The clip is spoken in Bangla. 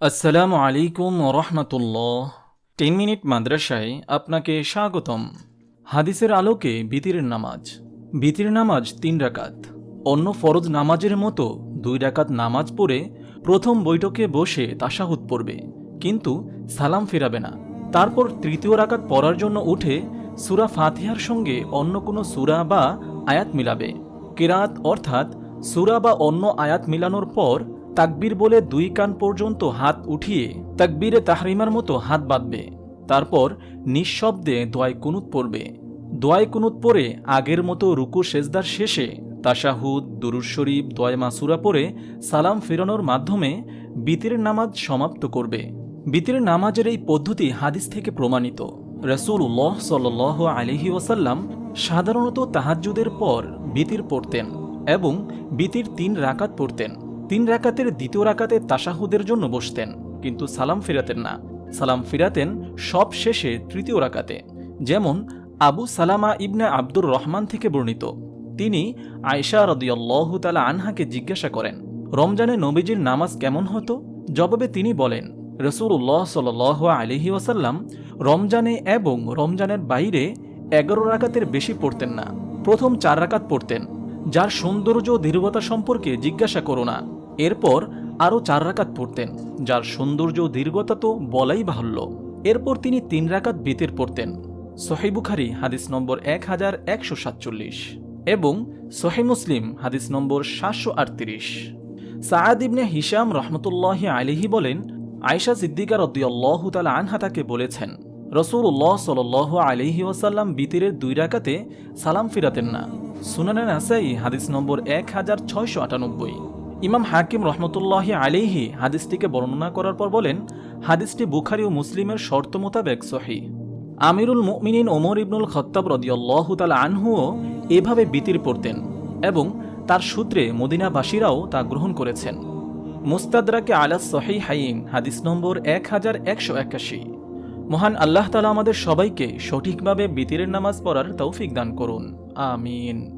আসসালামু আলাইকুম রহমতুল্লাহ। টেন মিনিট মাদ্রাসায় আপনাকে স্বাগতম। হাদিসের আলোকে বিতিরের নামাজ। বিতির নামাজ তিন রাকাত। অন্য ফরজ নামাজের মতো দুই রাকাত নামাজ পড়ে প্রথম বৈঠকে বসে তাশাহুদ পড়বে, কিন্তু সালাম ফেরাবে না। তারপর তৃতীয় রাকাত পড়ার জন্য উঠে সুরা ফাতিহার সঙ্গে অন্য কোনো সুরা বা আয়াত মিলাবে। কেরাত অর্থাৎ সুরা বা অন্য আয়াত মিলানোর পর তাকবীর বলে দুই কান পর্যন্ত হাত উঠিয়ে তাকবীরে তাহরিমার মতো হাত বাঁধবে। তারপর নিঃশব্দে দোয়াই কুনুত পড়বে। দোয়াই কুনুত পরে আগের মতো রুকু সেজদার শেষে তাশাহুদ দুরুজ শরীফ দোয়াই মাসুরা পরে সালাম ফেরানোর মাধ্যমে বিতিরের নামাজ সমাপ্ত করবে। বিতিরের নামাজের এই পদ্ধতি হাদিস থেকে প্রমাণিত। রসুল্লাহ সাল আলহি ওসাল্লাম সাধারণত তাহাজ্জুদের পর বিতির পড়তেন এবং বিতির তিন রাকাত পড়তেন। তিন রাকাতের দ্বিতীয় রাকাতে তাসাহুদের জন্য বসতেন, কিন্তু সালাম ফিরাতেন না। সালাম ফিরাতেন সব শেষে তৃতীয় রাকাতে, যেমন আবু সালামা ইবনে আব্দুর রহমান থেকে বর্ণিত। তিনি আয়সা রদিয়াল্লাহু তালা আনহাকে জিজ্ঞাসা করেন, রমজানে নবীজির নামাজ কেমন হতো? জবাবে তিনি বলেন রসুল্লাহ সাল আলহি ওয়াসাল্লাম রমজানে এবং রমজানের বাইরে এগারো রাকাতের বেশি পড়তেন না। প্রথম চার রাকাত পড়তেন। যার সৌন্দর্য দীর্ঘতা সম্পর্কে জিজ্ঞাসা করো না। এরপর আরও চার রাকাত পড়তেন, যার সৌন্দর্য দীর্ঘতা তো বলাই বাহুল্য। এরপর তিনি তিন রাকাত বেতের পড়তেন। সহিবুখারি হাদিস নম্বর এক হাজার একশো সাতচল্লিশ এবং সহি মুসলিম, হাদিস নম্বর সাতশো আটত্রিশ। সায়াদ ইবনে হিসাম রহমতুল্লাহ আলিহি বলেন আয়সা সিদ্দিকা রদ্দিয়াল্লাহ তালা আনহা তাকে বলেছেন রসুল্লাহ সাল আলিহি ওয়াসাল্লাম বিতিরের দুই রাকাতে সালাম ফিরাতেন না। সুনানে নাসাই, হাদিস নম্বর এক হাজার ছয়শো আটানব্বই। ইমাম হাকিম রহমতুল্লাহ আলিহি হাদিসটিকে বর্ণনা করার পর বলেন, হাদিসটি বুখারি ও মুসলিমের শর্ত মোতাবেক সহি আমিরুল মুমিনিন ওমর ইবনুল খত্তাব রদিয়াল্লাহ তালা আনহুও এভাবে বিতির পড়তেন এবং তার সূত্রে মদিনাবাসীরাও তা গ্রহণ করেছেন। মুস্তাদরাকে আলাস সহি হাইন হাদিস নম্বর এক হাজার একশো একাশি। মহান আল্লাহ তালা আমাদের সবাইকে সঠিকভাবে বিতিরের নামাজ পড়ার তৌফিক দান করুন। আমিন।